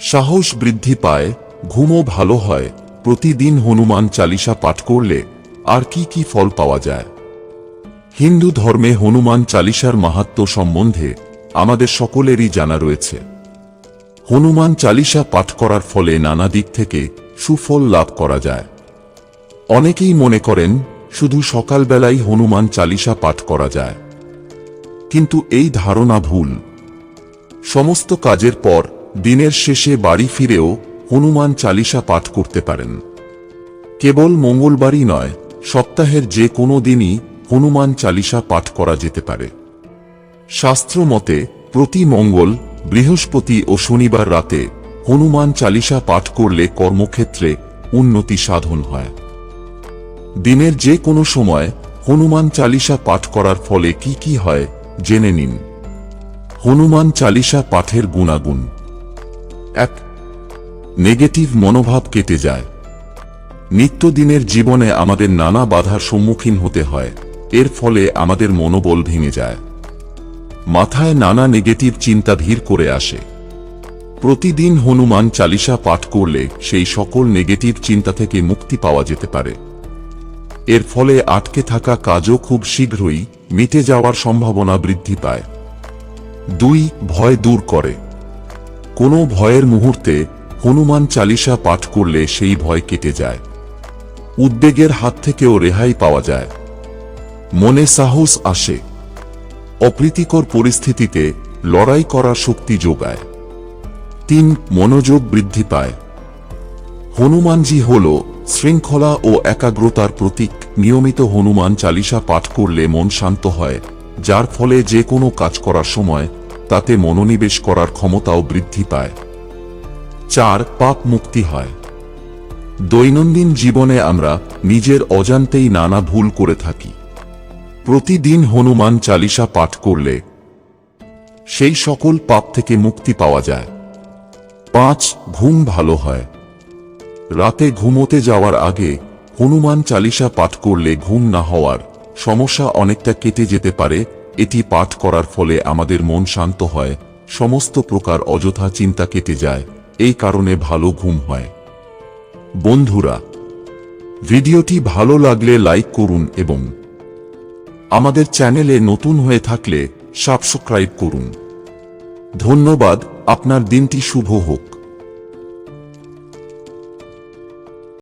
সাহস বৃদ্ধি পায়, ঘুমও ভালো হয়, প্রতিদিন হনুমান চালিসা পাঠ করলে আর কি কি ফল পাওয়া যায়। হিন্দু ধর্মে হনুমান চালিসার মাহাত্ম্য সম্বন্ধে আমাদের সকলেরই জানা রয়েছে। হনুমান চালিসা পাঠ করার ফলে নানা দিক থেকে সুফল লাভ করা যায়। অনেকেই মনে করেন, শুধু সকালবেলাই হনুমান চালিসা পাঠ করা যায়। কিন্তু এই ধারণা ভুল। সমস্ত কাজের পর দিনের শেষে বাড়ি ফিরেও হনুমান চালিসা পাঠ করতে পারেন। কেবল মঙ্গলবারই নয়, সপ্তাহের যে কোনো দিনই হনুমান চালিসা পাঠ করা যেতে পারে। শাস্ত্র মতে, প্রতি মঙ্গল, বৃহস্পতি ও শনিবার রাতে হনুমান চালিসা পাঠ করলে কর্মক্ষেত্রে উন্নতি সাধন হয়। দিনের যে কোনো সময় হনুমান চালিসা পাঠ করার ফলে কি কি হয়, জেনে নিন। হনুমান চালিসা পাঠের গুণাগুণ। এক নেগেটিভ মনোভাব কেটে যায়। নিত্যদিনের জীবনে আমাদের নানা বাধার সম্মুখীন হতে হয়। এর ফলে আমাদের মনোবল ভেঙে যায়। মাথায় নানা নেগেটিভ চিন্তা ভিড় করে আসে। প্রতিদিন হনুমান চালিসা পাঠ করলে সেই সকল নেগেটিভ চিন্তা থেকে মুক্তি পাওয়া যেতে পারে। এর ফলে আটকে থাকা কাজও খুব শীঘ্রই মিটে যাওয়ার সম্ভাবনা বৃদ্ধি পায়। দুই, ভয় দূর করে। কোনো ভয়ের মুহূর্তে হনুমান চালিসা পাঠ করলে সেই ভয় কেটে যায়। উদ্বেগের হাত থেকেও রেহাই পাওয়া যায়। মনে সাহস আসে। অপ্রীতিকর পরিস্থিতিতে লড়াই করার শক্তি যোগায়। তিন, মনোযোগ বৃদ্ধি পায়। হনুমানজি হল শৃঙ্খলা ও একাগ্রতার প্রতীক। নিয়মিত হনুমান চালিসা পাঠ করলে মন শান্ত হয়, যার ফলে যে কোনো কাজ করার সময় তাতে মনোনিবেশ করার ক্ষমতাও বৃদ্ধি পায়। চার, পাপ মুক্তি হয়। দৈনন্দিন জীবনে আমরা নিজের অজান্তেই নানা ভুল করে থাকি। প্রতিদিন হনুমান চালিসা পাঠ করলে সেই সকল পাপ থেকে মুক্তি পাওয়া যায়। পাঁচ, ঘুম ভালো হয়। রাতে ঘুমোতে যাওয়ার আগে হনুমান চালিসা পাঠ করলে ঘুম না হওয়ার সমস্যা অনেকটা কেটে যেতে পারে এটি পাঠ করার ফলে আমাদের মন শান্ত হয়, সমস্ত প্রকার অযথা চিন্তা কেটে যায়, এই কারণে ভালো ঘুম হয়। বন্ধুরা, ভিডিওটি ভালো লাগলে লাইক করুন এবং আমাদের চ্যানেলে নতুন হয়ে থাকলে সাবস্ক্রাইব করুন। ধন্যবাদ, আপনার দিনটি শুভ হোক।